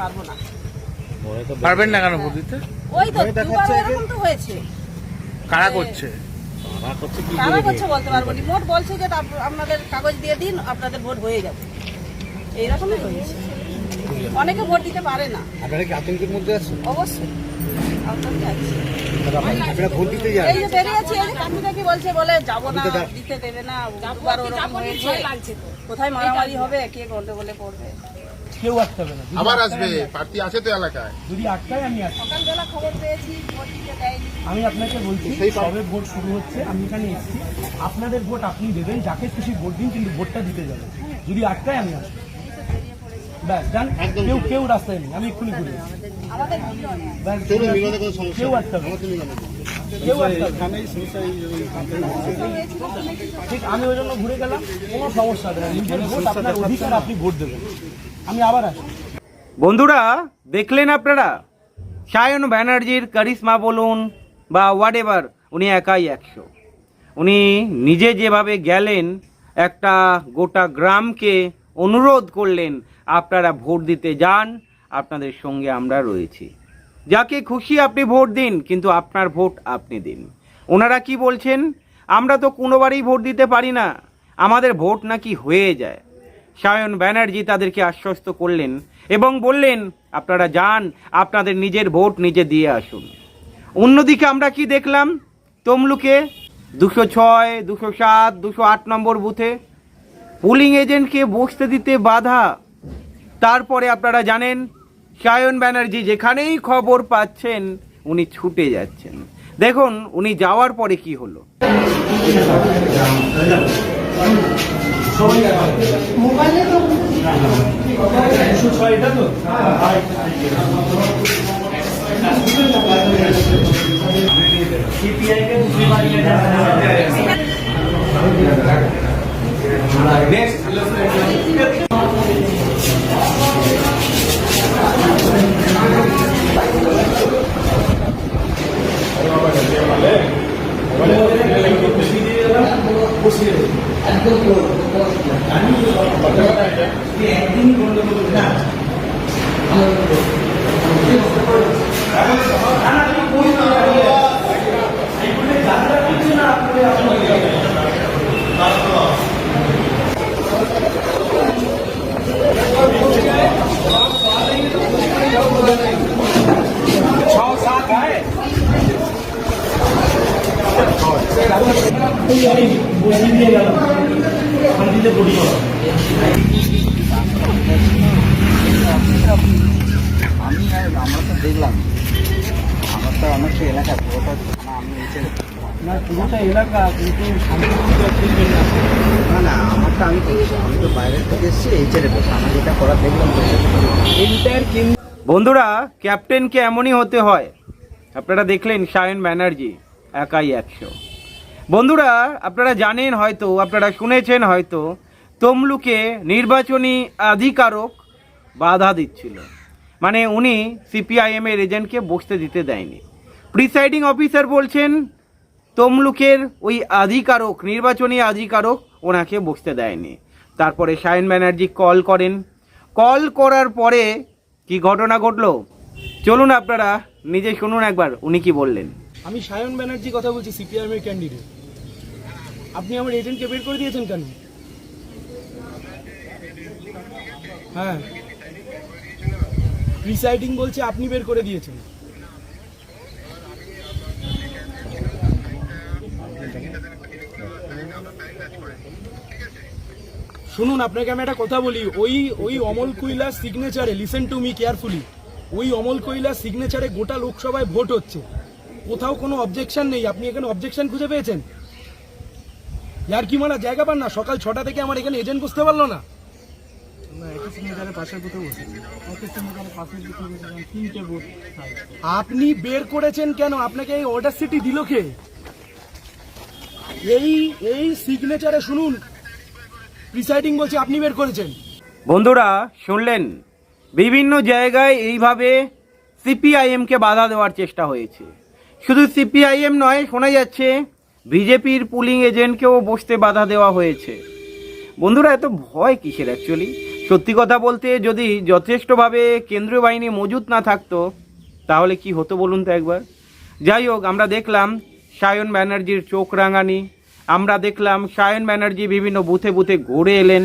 পারব না। পারবেন না কেন ভোট দিতে ওই তো দুবার এরকম তো হয়েছে। কারা করছে? কারা করছে বলতে পারব না। ভোট বলছে যে আপনাদের কাগজ দিয়ে দিন আপনাদের ভোট হয়ে যাবে। এইরকমই হয়েছে। অনেকে ভোট দিতে পারে না। আপনারা কি আতঙ্কের মধ্যে আছেন? অবশ্যই। আপনাদের আছে। আপনারা ভোট দিতে যান এই যে বেরিয়েছি এই যে কাকু কাকি বলছে বলে যাব না দিতে দেবে না। দুবার ওরকম হয়েছে। কোথায় মারামারি হবে? কে গন্ডগোলে পড়বে? কেউ আসতে হবে না। আবার আসবে আছে তো এলাকায়। যদি আটকায় আমি দেয়নি। আমি আপনাকে বলছি সবে ভোট শুরু হচ্ছে আমি এখানে এসেছি। আপনাদের ভোট আপনি দেবেন যাকে খুশি ভোট দিন কিন্তু ভোটটা দিতে যাবেন। যদি আটটায় আমি আসব। ব্যাস যান কেউ কেউ রাস্তায় নেই আমি এক্ষুনি ঘুরে কেউ নেই। কেউ ঠিক আমি ওই জন্য ঘুরে গেলাম। কোনো সমস্যা হবে না নিজের ভোট আপনার অধিকার আপনি ভোট দেবেন। আমি আবার বন্ধুরা, দেখলেন আপনারা? সায়ন ব্যানার্জির কারিশ্মা বলুন বা হোয়াট এভার উনি একাই একশো। উনি নিজে যেভাবে গেলেন, একটা গোটা গ্রামকে অনুরোধ করলেন, আপনারা ভোট দিতে যান, আপনাদের সঙ্গে আমরা রয়েছি। যাকে খুশি আপনি ভোট দিন, কিন্তু আপনার ভোট আপনি দিন। ওনারা কি বলছেন? আমরা তো কোনোবারই ভোট দিতে পারি না। আমাদের ভোট নাকি হয়ে যায়। সায়ন ব্যানার্জি তাদেরকে আশ্বস্ত করলেন এবং বললেন, আপনারা যান, আপনাদের নিজের ভোট নিজে দিয়ে আসুন। অন্যদিকে আমরা কি দেখলাম? তমলুকে দুশো ছয়, দুশো সাত, দুশো আট নম্বর বুথে পুলিং এজেন্টকে বসতে দিতে বাধা। তারপরে আপনারা জানেন, সায়ন ব্যানার্জি যেখানেই খবর পাচ্ছেন, উনি ছুটে যাচ্ছেন। দেখুন, উনি যাওয়ার পরে কি হলো? মোবাইলে তো একশো ছয় এটা তো নেক্সট Gracias. একদিন বন্ধ করবে না ছয় সাত আমি আর আমরা তো দেখলাম। আমার তো অনেক এলাকা পুরোটা আমি নিচে না পুরোটা এলাকা কিন্তু না না আমারটা আমি তো আমি তো বাইরের থেকে এসেছি এইচেরে বসে আমি যেটা করার দেখলাম বন্ধুরা ক্যাপ্টেনকে এমনই হতে হয়। আপনারা দেখলেন সায়ন ব্যানার্জি একাই একশো। বন্ধুরা, আপনারা জানেন হয়তো, আপনারা শুনেছেন হয়তো, তমলুকে নির্বাচনী আধিকারক বাধা দিচ্ছিল। মানে উনি সিপিআইএমের এজেন্টকে বসতে দিতে দেয়নি। প্রিসাইডিং অফিসার বলছেন, তমলুকের ওই আধিকারক, নির্বাচনী আধিকারক ওনাকে বসতে দেয়নি। তারপরে সায়ন ব্যানার্জি কল করেন। কল করার পরে কি ঘটনা ঘটলো? চলুন আপনারা নিজে শুনুন একবার, উনি কি বললেন? আমি সায়ন ব্যানার্জি কথা বলছি সিপিআইএম এর ক্যান্ডিডেট আপনি আমার এজেন্টকে বের করে দিয়েছেন কেন? হ্যাঁ। প্রিসাইডিং বলছে আপনি বের করে দিয়েছেন। শুনুন, আপনাকে আমি একটা কথা বলি। ওই ওই অমল কৈলাস সিগনেচারে লিসেন টু মি কেয়ারফুলি ওই অমল কৈলাস সিগনেচারে গোটা লোকসভায় ভোট হচ্ছে। কোথাও কোনো অবজেকশন নেই। আপনি এখানে অবজেকশন খুঁজে পেয়েছেন? ইয়ার কি মারা জায়গা পান না। সকাল ছটা থেকে আমার এখানে এজেন্ট বুঝতে পারল না। আপনি বের করেছেন কেন? আপনাকে এই অর্ডার সিটি দিল কে? এই এই সিগনেচারে শুনুন। প্রিসাইডিং বলছে আপনি বের করেছেন। বন্ধুরা শুনলেন? বিভিন্ন জায়গায় এইভাবে সিপিআইএমকে বাধা দেওয়ার চেষ্টা হয়েছে। শুধু সিপিআইএম নয় শোনা যাচ্ছে বিজেপির পুলিং এজেন্টকেও বসতে বাধা দেওয়া হয়েছে। বন্ধুরা, এত ভয় কিসের অ্যাকচুয়ালি সত্যি কথা বলতে যদি যথেষ্টভাবে কেন্দ্রীয় বাহিনী মজুত না থাকতো, তাহলে কি হতো বলুন তো একবার? যাই হোক, আমরা দেখলাম সায়ন ব্যানার্জির চোখ রাঙানি, আমরা দেখলাম সায়ন ব্যানার্জি বিভিন্ন বুথে বুথে ঘুরে এলেন,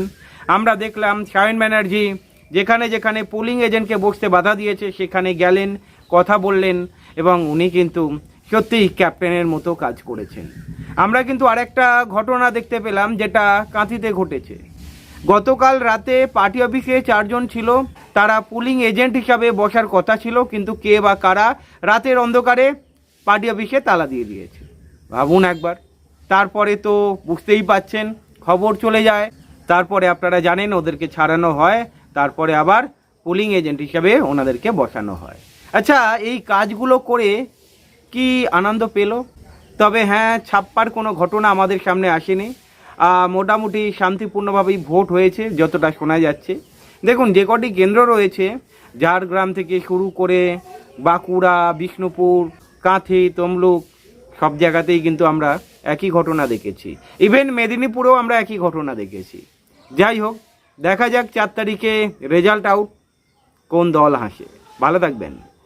আমরা দেখলাম সায়ন ব্যানার্জি যেখানে যেখানে পোলিং এজেন্টকে বসতে বাধা দিয়েছে, সেখানে গেলেন, কথা বললেন, এবং উনি কিন্তু সত্যিই ক্যাপ্টেনের মতো কাজ করেছেন। আমরা কিন্তু আরেকটা ঘটনা দেখতে পেলাম যেটা কাঁথিতে ঘটেছে। গতকাল রাতে পার্টি অফিসে চারজন ছিল, তারা পুলিং এজেন্ট হিসাবে বসার কথা ছিল, কিন্তু কে বা কারা রাতের অন্ধকারে পার্টি অফিসে তালা দিয়ে দিয়েছে। ভাবুন একবার। তারপরে তো বুঝতেই পাচ্ছেন, খবর চলে যায়। তারপরে আপনারা জানেন ওদেরকে ছাড়ানো হয়, তারপরে আবার পুলিং এজেন্ট হিসাবে ওনাদেরকে বসানো হয়। আচ্ছা এই কাজগুলো করে কি আনন্দ পেল? তবে হ্যাঁ ছাপ্পার কোনো ঘটনা আমাদের সামনে আসেনি। মোটামুটি শান্তিপূর্ণভাবেই ভোট হয়েছে, যতটা শোনা যাচ্ছে। দেখুন, যে কটি কেন্দ্র রয়েছে, ঝাড়গ্রাম থেকে শুরু করে বাঁকুড়া, বিষ্ণুপুর, কাঁথি, তমলুক, সব জায়গাতেই কিন্তু আমরা একই ঘটনা দেখেছি। ইভেন মেদিনীপুরেও আমরা একই ঘটনা দেখেছি। যাই হোক, দেখা যাক চার তারিখে রেজাল্ট আউট, কোন দল হাসে। ভালো থাকবেন।